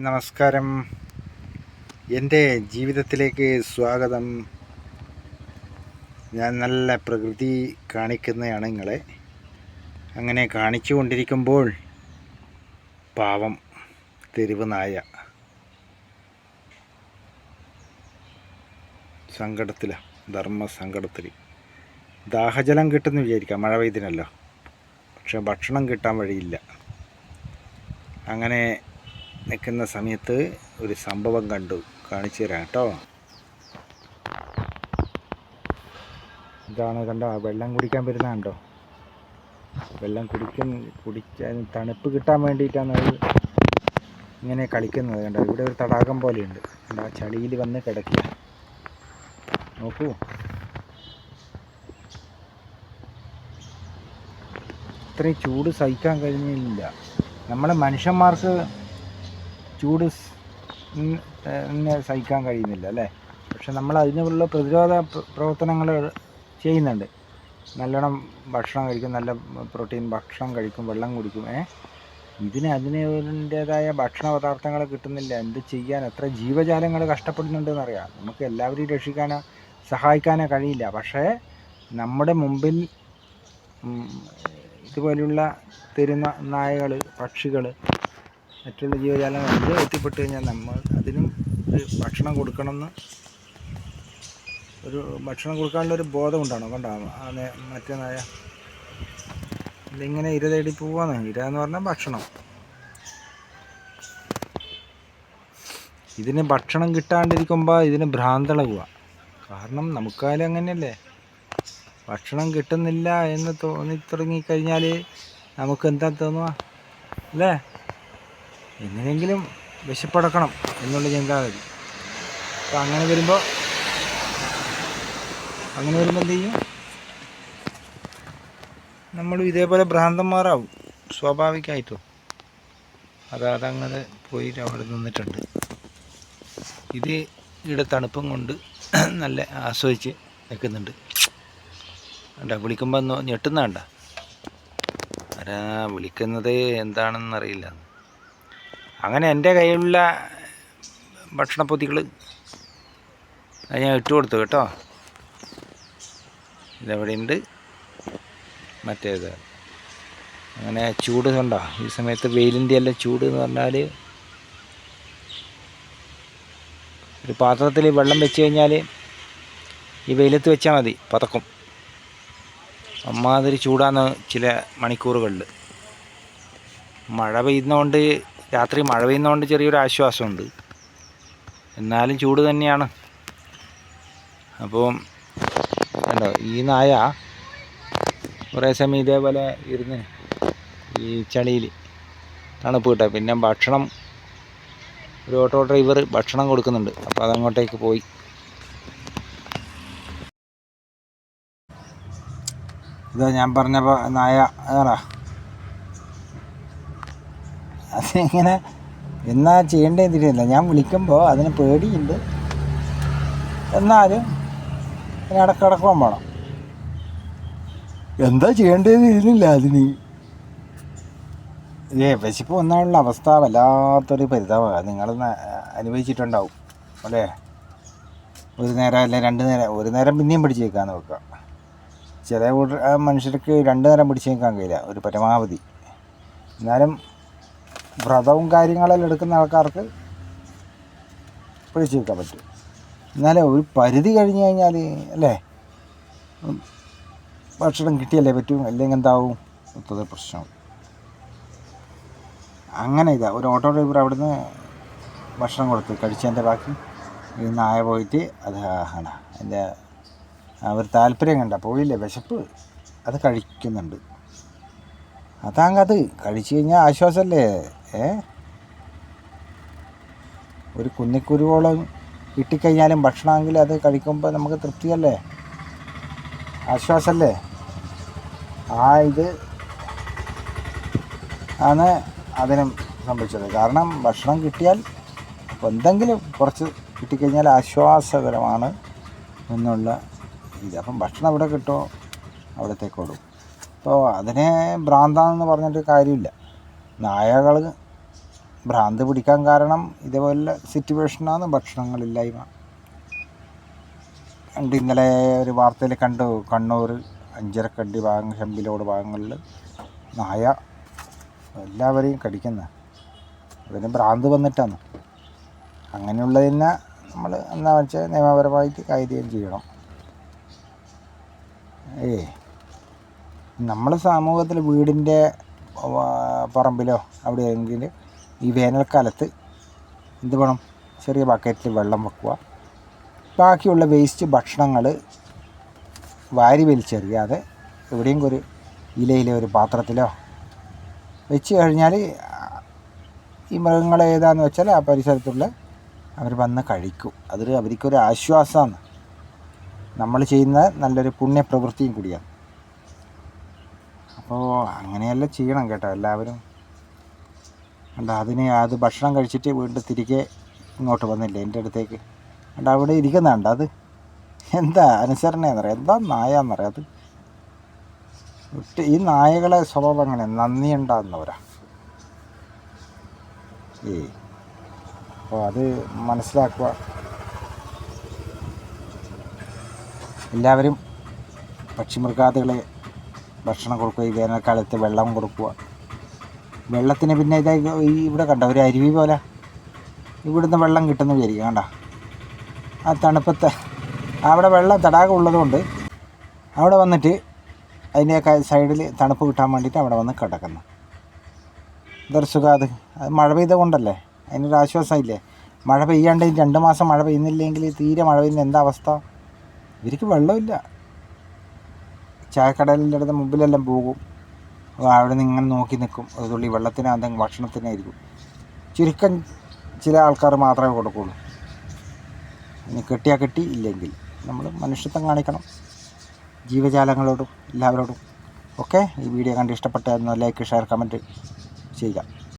നമസ്കാരം. എന്റെ ജീവിതത്തിലേക്ക് സ്വാഗതം. ഞാൻ നല്ല പ്രകൃതി കാണിക്കുന്നതാണ് നിങ്ങളെ. അങ്ങനെ കാണിച്ചു കൊണ്ടിരിക്കുമ്പോൾ പാവം തെരുവ് നായ. സങ്കടത്തിലാണ് ധർമ്മ സങ്കടത്തിൽ ദാഹജലം കിട്ടുമെന്ന് വിചാരിക്കാം മഴ പെയ്തിനല്ലോ. പക്ഷെ ഭക്ഷണം കിട്ടാൻ വഴിയില്ല. അങ്ങനെ നിൽക്കുന്ന സമയത്ത് ഒരു സംഭവം കണ്ടു. കാണിച്ചു തരാം കേട്ടോ. ഇതാണ് കണ്ടോ വെള്ളം കുടിക്കാൻ വരുന്ന കണ്ടോ. വെള്ളം കുടിക്കുന്ന കുടിക്കാൻ തണുപ്പ് കിട്ടാൻ വേണ്ടിയിട്ടാണ് അത് ഇങ്ങനെ കളിക്കുന്നത് കണ്ടോ. ഇവിടെ ഒരു തടാകം പോലെയുണ്ട്. കണ്ടോ ആ ചളിയിൽ വന്ന് കിടക്കുക. നോക്കൂ. ഇത്രയും ചൂട് സഹിക്കാൻ കഴിഞ്ഞില്ല. നമ്മളെ മനുഷ്യന്മാർക്ക് ചൂട് സഹിക്കാൻ കഴിയുന്നില്ല അല്ലേ? പക്ഷെ നമ്മൾ അതിനുള്ള പ്രതിരോധ പ്ര- പ്രവർത്തനങ്ങൾ ചെയ്യുന്നുണ്ട്. നല്ലോണം ഭക്ഷണം കഴിക്കും നല്ല പ്രോട്ടീൻ ഭക്ഷണം കഴിക്കും വെള്ളം കുടിക്കും ഏ? ഇതിന് അതിന്റേതായ ഭക്ഷണ പദാർത്ഥങ്ങൾ കിട്ടുന്നില്ല. എന്ത് ചെയ്യാൻ എത്ര ജീവജാലങ്ങൾ കഷ്ടപ്പെടുന്നുണ്ടെന്ന് അറിയാം നമുക്ക് എല്ലാവരെയും രക്ഷിക്കാനോ സഹായിക്കാനോ കഴിയില്ല. പക്ഷേ നമ്മുടെ മുമ്പിൽ ഇതുപോലെയുള്ള തെരുന്ന നായകൾ പക്ഷികൾ മറ്റുള്ള ജീവജാലങ്ങൾ എത്തിപ്പെട്ട് കഴിഞ്ഞാൽ നമ്മൾ അതിനും ഒരു ഭക്ഷണം കൊടുക്കണമെന്ന് ഒരു ഭക്ഷണം കൊടുക്കാനുള്ള ഒരു ബോധം ഉണ്ടാണോ കണ്ടോ? മറ്റേ നായ. ഇതിങ്ങനെ ഇര തേടി പോവാന്ന്. ഇര എന്ന് പറഞ്ഞാൽ ഭക്ഷണം. ഇതിന് ഭക്ഷണം കിട്ടാണ്ടിരിക്കുമ്പോൾ ഇതിന് ഭ്രാന്തളകുക കാരണം നമുക്കായാലും അങ്ങനെയല്ലേ? ഭക്ഷണം കിട്ടുന്നില്ല എന്ന് തോന്നി തുടങ്ങിക്കഴിഞ്ഞാൽ നമുക്ക് എന്താ തോന്നുക അല്ലേ? എങ്ങനെയെങ്കിലും വിശപ്പടക്കണം എന്നുള്ള ചിന്താഗതി. അപ്പം അങ്ങനെ വരുമ്പോൾ അങ്ങനെ വരുമ്പോൾ എന്ത് ചെയ്യും? നമ്മളും ഇതേപോലെ ഭ്രാന്തന്മാരാവും സ്വാഭാവികമായിട്ടും അത് അതങ്ങനെ പോയി അവിടെ നിന്നിട്ടുണ്ട്. ഇത് ഇവിടെ തണുപ്പും കൊണ്ട് നല്ല ആസ്വദിച്ച് നിൽക്കുന്നുണ്ട്. അണ്ട വിളിക്കുമ്പോൾ ഒന്ന് ഞെട്ടുന്ന കണ്ട ആരാ വിളിക്കുന്നത് എന്താണെന്നറിയില്ല. അങ്ങനെ എന്റെ കയ്യിലുള്ള ഭക്ഷണപ്പൊതികൾ അത് ഞാൻ ഇട്ട് കൊടുത്തു കേട്ടോ. ഇതെവിടെ ഉണ്ട് മറ്റേത്. അങ്ങനെ ചൂട് കണ്ടോ? ഈ സമയത്ത് വെയിലിന്റെ എല്ലാം ചൂട് എന്ന് പറഞ്ഞാൽ ഒരു പാത്രത്തിൽ വെള്ളം വെച്ച് കഴിഞ്ഞാൽ ഈ വെയിലത്ത് വെച്ചാൽ മതി പതക്കും. അമ്മാതിരി ചൂടാന്ന് ചില മണിക്കൂറുകളിൽ. മഴ പെയ്യുന്നതുകൊണ്ട് രാത്രി മഴ പെയ്യുന്നതുകൊണ്ട് ചെറിയൊരു ആശ്വാസമുണ്ട്. എന്നാലും ചൂട് തന്നെയാണ്. അപ്പോൾ കണ്ടോ ഈ നായ കുറേ സമയം ഇതേപോലെ ഇരുന്ന് ഈ ചളിയിൽ തണുപ്പ് കിട്ടുക പിന്നെ ഭക്ഷണം ഒരു ഓട്ടോ ഡ്രൈവർ ഭക്ഷണം കൊടുക്കുന്നുണ്ട്. അപ്പോൾ അതങ്ങോട്ടേക്ക് പോയി. ഇതാ ഞാൻ പറഞ്ഞപ്പോൾ നായ അതാ അതിങ്ങനെ എന്നാ ചെയ്യേണ്ടതെന്ന് തിരിയില്ല ഞാൻ വിളിക്കുമ്പോൾ അതിന് പേടിയുണ്ട്. എന്നാലും അതിന് ഇടക്കിടക്കാൻ വേണം. എന്താ ചെയ്യേണ്ടേ ഇരുന്നില്ല അതിന്? ഏ വിശപ്പ് വന്നാലുള്ള അവസ്ഥ വല്ലാത്തൊരു പരിതാപമാണ് നിങ്ങൾ അനുഭവിച്ചിട്ടുണ്ടാവും. അല്ലേ? ഒരു നേരം അല്ല രണ്ട് നേരം. ഒരു നേരം പിന്നെയും പിടിച്ച് വെക്കാന്ന് നോക്കുക. ചില മനുഷ്യർക്ക് രണ്ട് നേരം പിടിച്ച് നിൽക്കാൻ കഴിയില്ല. ഒരു പരമാവധി. എന്നാലും വ്രതവും കാര്യങ്ങളെല്ലാം എടുക്കുന്ന ആൾക്കാർക്ക് പിടിച്ചു നിൽക്കാൻ പറ്റും. എന്നാലേ ഒരു പരിധി കഴിഞ്ഞ് കഴിഞ്ഞാൽ അല്ലേ? ഭക്ഷണം കിട്ടിയല്ലേ പറ്റും? അല്ലെങ്കിൽ എന്താവും? മൊത്തത്തിൽ പ്രശ്നം. അങ്ങനെ ഇതാ ഒരു ഓട്ടോ ഡ്രൈവർ അവിടുന്ന് ഭക്ഷണം കൊടുത്തു കഴിച്ചതിന്റെ ബാക്കി ഈ നായ പോയിട്ട് അത് ആണ് എന്റെ അവർ താല്പര്യം കണ്ട പോയില്ലേ? വിശപ്പ്. അത് കഴിക്കുന്നുണ്ട്. അതാങ്കത് കഴിച്ചു കഴിഞ്ഞാൽ ആശ്വാസമല്ലേ? ഏ? ഒരു കുന്നിക്കുരുവോളം കിട്ടിക്കഴിഞ്ഞാലും ഭക്ഷണമെങ്കിൽ അത് കഴിക്കുമ്പോൾ നമുക്ക് തൃപ്തിയല്ലേ? ആശ്വാസമല്ലേ ആ ഇത് ആണ് അതിനും സംഭവിച്ചത്. കാരണം ഭക്ഷണം കിട്ടിയാൽ എന്തെങ്കിലും കുറച്ച് കിട്ടിക്കഴിഞ്ഞാൽ ആശ്വാസകരമാണ് എന്നുള്ള ഇത്. അപ്പം ഭക്ഷണം എവിടെ കിട്ടുമോ അവിടത്തേക്കോടും അപ്പോൾ അതിനെ ഭ്രാന്താണെന്ന് പറഞ്ഞിട്ട് കാര്യമില്ല. നായകൾ ഭ്രാന്ത് പിടിക്കാൻ കാരണം ഇതേപോലെ സിറ്റുവേഷനാണ് ഭക്ഷണങ്ങളില്ലായ്മ. ഉണ്ട് ഇന്നലെ ഒരു വാർത്തയിൽ കണ്ടു. കണ്ണൂർ അഞ്ചരക്കണ്ടി ഭാഗങ്ങൾ ശമ്പിലോട് ഭാഗങ്ങളിൽ നായ എല്ലാവരെയും കടിക്കുന്ന. അതിന് ഭ്രാന്ത് വന്നിട്ടാണ്. അങ്ങനെയുള്ളതിനെ നമ്മൾ എന്താ വെച്ചാൽ നിയമപരമായിട്ട് കൈകാര്യം ചെയ്യണം. ഏ നമ്മളെ സമൂഹത്തിൽ വീടിന്റെ പറമ്പിലോ അവിടെ എങ്കിൽ ഈ വേനൽക്കാലത്ത് എന്ത് വേണം? ചെറിയ ബക്കറ്റിൽ വെള്ളം വെക്കുക. ബാക്കിയുള്ള വേസ്റ്റ് ഭക്ഷണങ്ങൾ വാരി വലിച്ചെറിയാതെ എവിടെയെങ്കിലും ഒരു ഇലയിലെ ഒരു പാത്രത്തിലോ വെച്ച് കഴിഞ്ഞാൽ ഈ മൃഗങ്ങൾ ഏതാണെന്ന് വെച്ചാൽ ആ പരിസരത്തുള്ള അവർ വന്ന് കഴിക്കും. അതൊരു അവർക്കൊരു ആശ്വാസമാണ്. നമ്മൾ ചെയ്യുന്ന നല്ലൊരു പുണ്യപ്രവൃത്തിയും കൂടിയാണ്. അപ്പോൾ അങ്ങനെയല്ല ചെയ്യണം കേട്ടോ എല്ലാവരും. കണ്ട അതിന് അത് ഭക്ഷണം കഴിച്ചിട്ട് വീണ്ടും തിരികെ ഇങ്ങോട്ട് വന്നില്ല എന്റെ അടുത്തേക്ക്. കണ്ട അവിടെ ഇരിക്കുന്നുണ്ട് അത്? എന്താ അനുസരണയെന്നറിയാം എന്താ നായാന്നറിയാം അത്? ഈ നായകളെ സ്വഭാവം അങ്ങനെ നന്ദി ഉണ്ടാകുന്നവരാ ഏ അപ്പോൾ അത് മനസ്സിലാക്കുക എല്ലാവരും പക്ഷിമൃഗാദികളെ ഭക്ഷണം കൊടുക്കുക ഈ വേനൽക്കാലത്ത് വെള്ളം കൊടുക്കുക. വെള്ളത്തിന് പിന്നെ ഇതാ ഈ ഇവിടെ കണ്ട ഒരു അരുവി പോലെ. ഇവിടുന്ന് വെള്ളം കിട്ടുന്ന വിചാരിക്കുക കണ്ട? ആ തണുപ്പത്തെ അവിടെ വെള്ളം തടാകം ഉള്ളതുകൊണ്ട് അവിടെ വന്നിട്ട് അതിന്റെ സൈഡിൽ തണുപ്പ് കിട്ടാൻ വേണ്ടിയിട്ട് അവിടെ വന്ന് കിടക്കുന്നു. ഇതൊരു അത് മഴ പെയ്ത കൊണ്ടല്ലേ അതിനൊരു ആശ്വാസമില്ലേ? മഴ പെയ്യാണ്ട് രണ്ട് മാസം മഴ പെയ്യുന്നില്ലെങ്കിൽ തീരെ മഴ പെയ്യുന്ന എന്താ അവസ്ഥ? ഇവർക്ക് വെള്ളമില്ല. ചായക്കടലിന്റെ അടുത്ത് മുമ്പിലെല്ലാം പോകും. അവിടെ നിന്ന് ഇങ്ങനെ നോക്കി നിൽക്കും. ഒരു തുള്ളി വെള്ളത്തിന് എന്തെങ്കിലും ഭക്ഷണത്തിനായിരിക്കും. ചുരുക്കം ചില ആൾക്കാർ മാത്രമേ കൊടുക്കുള്ളൂ. ഇനി കെട്ടിയാൽ കെട്ടി ഇല്ലെങ്കിൽ നമ്മൾ മനുഷ്യത്വം കാണിക്കണം. ജീവജാലങ്ങളോടും എല്ലാവരോടും. ഓക്കെ? ഈ വീഡിയോ കണ്ട് ഇഷ്ടപ്പെട്ടായിരുന്നു ലൈക്ക് ഷെയർ കമന്റ് ചെയ്യുക.